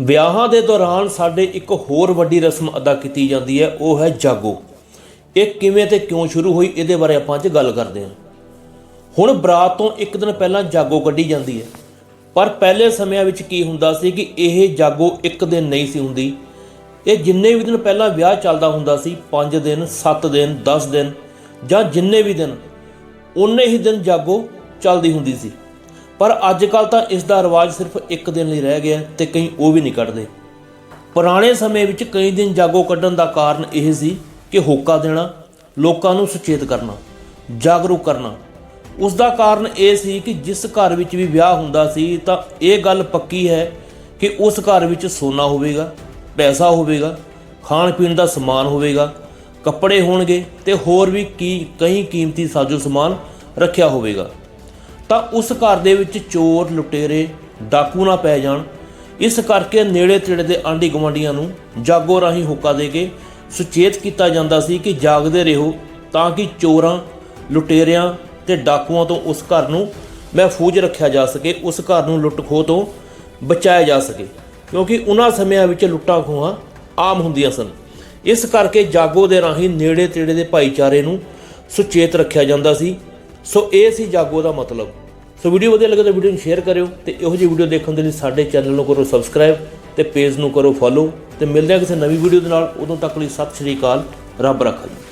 ਵਿਆਹਾਂ ਦੇ ਦੌਰਾਨ ਸਾਡੇ ਇੱਕ ਹੋਰ ਵੱਡੀ ਰਸਮ ਅਦਾ ਕੀਤੀ ਜਾਂਦੀ ਹੈ, ਉਹ ਹੈ ਜਾਗੋ। ਇਹ ਕਿਵੇਂ ਤੇ ਕਿਉਂ ਸ਼ੁਰੂ ਹੋਈ, ਇਹਦੇ ਬਾਰੇ ਆਪਾਂ ਅੱਜ ਗੱਲ ਕਰਦੇ ਹਾਂ। ਹੁਣ ਬਰਾਤ ਤੋਂ ਇੱਕ ਦਿਨ ਪਹਿਲਾਂ ਜਾਗੋ ਕੱਢੀ ਜਾਂਦੀ ਹੈ। ਪਰ ਪਹਿਲੇ ਸਮਿਆਂ ਵਿੱਚ ਕੀ ਹੁੰਦਾ ਸੀ ਕਿ ਇਹ ਜਾਗੋ ਇੱਕ ਦਿਨ ਨਹੀਂ ਸੀ ਹੁੰਦੀ। ਇਹ ਜਿੰਨੇ ਵੀ ਦਿਨ ਪਹਿਲਾਂ ਵਿਆਹ ਚੱਲਦਾ ਹੁੰਦਾ ਸੀ 5 ਦਿਨ 7 ਦਿਨ 10 ਦਿਨ ਜਾਂ ਜਿੰਨੇ ਵੀ ਦਿਨ, ਉਨੇ ਹੀ ਦਿਨ ਜਾਗੋ ਚੱਲਦੀ ਹੁੰਦੀ ਸੀ। ਪਰ ਅੱਜ ਕੱਲ ਤਾਂ ਇਸ ਦਾ ਰਿਵਾਜ ਸਿਰਫ ਇੱਕ ਦਿਨ ਲਈ ਰਹਿ ਗਿਆ ਤੇ ਕਈ ਉਹ ਵੀ ਨਹੀਂ ਕੱਢਦੇ। ਪੁਰਾਣੇ ਸਮੇਂ ਵਿੱਚ ਕਈ ਦਿਨ ਜਾਗੋ ਕੱਢਣ ਦਾ ਕਾਰਨ ਇਹ ਸੀ ਕਿ ਹੋਕਾ ਦੇਣਾ, ਲੋਕਾਂ ਨੂੰ ਸੁਚੇਤ ਕਰਨਾ, ਜਾਗਰੂਕ ਕਰਨਾ। ਉਸ ਦਾ ਕਾਰਨ ਇਹ ਸੀ ਕਿ ਜਿਸ ਘਰ ਵਿੱਚ ਵੀ ਵਿਆਹ ਹੁੰਦਾ ਸੀ ਤਾਂ ਇਹ ਗੱਲ ਪੱਕੀ ਹੈ ਕਿ ਉਸ ਘਰ ਵਿੱਚ ਸੋਨਾ ਹੋਵੇਗਾ, ਪੈਸਾ ਹੋਵੇਗਾ ਖਾਣ ਪੀਣ ਦਾ ਸਮਾਨ ਹੋਵੇਗਾ, ਕੱਪੜੇ ਹੋਣਗੇ ਤੇ ਹੋਰ ਵੀ ਕੀ ਕਈ ਕੀਮਤੀ ਸਾਜ਼ੋ ਸਮਾਨ ਰੱਖਿਆ ਹੋਵੇਗਾ। ਤਾਂ ਉਸ ਘਰ ਦੇ ਵਿੱਚ ਚੋਰ, ਲੁਟੇਰੇ, ਡਾਕੂ ਨਾ ਪੈ ਜਾਣ। ਇਸ ਕਰਕੇ ਨੇੜੇ ਤੇੜੇ ਦੇ ਆਂਢੀ ਗੁਆਂਢੀਆਂ ਨੂੰ ਜਾਗੋ ਰਾਹੀਂ ਹੁੱਕਾ ਦੇ ਕੇ ਸੁਚੇਤ ਕੀਤਾ ਜਾਂਦਾ ਸੀ ਕਿ ਜਾਗਦੇ ਰਹੋ ਤਾਂ ਕਿ ਚੋਰਾਂ, ਲੁਟੇਰਿਆਂ ਤੇ ਡਾਕੂਆਂ ਤੋਂ ਉਸ ਘਰ ਨੂੰ ਮਹਿਫੂਜ਼ ਰੱਖਿਆ ਜਾ ਸਕੇ, ਉਸ ਘਰ ਨੂੰ ਲੁੱਟ ਖੋਹ ਤੋਂ ਬਚਾਇਆ ਜਾ ਸਕੇ। ਕਿਉਂਕਿ ਉਹਨਾਂ ਸਮਿਆਂ ਵਿੱਚ ਲੁੱਟਾਂ ਖੋਹਾਂ ਆਮ ਹੁੰਦੀਆਂ ਸਨ। ਇਸ ਕਰਕੇ ਜਾਗੋ ਦੇ ਰਾਹੀਂ ਨੇੜੇ ਤੇੜੇ ਦੇ ਭਾਈਚਾਰੇ ਨੂੰ ਸੁਚੇਤ ਰੱਖਿਆ ਜਾਂਦਾ ਸੀ। ਸੋ ਇਹ ਸੀ ਜਾਗੋ ਦਾ ਮਤਲਬ। ਸੋ ਵੀਡੀਓ ਵਧੀਆ ਲੱਗੇ ਤਾਂ ਵੀਡੀਓ ਨੂੰ ਸ਼ੇਅਰ ਕਰਿਓ ਤੇ ਇਹੋ ਜਿਹੀ ਵੀਡੀਓ ਦੇਖਣ ਦੇ ਲਈ ਸਾਡੇ ਚੈਨਲ ਨੂੰ ਕਰੋ ਸਬਸਕ੍ਰਾਈਬ ਤੇ ਪੇਜ ਨੂੰ ਕਰੋ ਫੋਲੋ ਤੇ ਮਿਲਦੇ ਹਾਂ ਕਿਸੇ ਨਵੀਂ ਵੀਡੀਓ ਦੇ ਨਾਲ। ਉਦੋਂ ਤੱਕ ਲਈ ਸਤਿ ਸ਼੍ਰੀ ਅਕਾਲ, ਰੱਬ ਰੱਖਾ ਜੀ।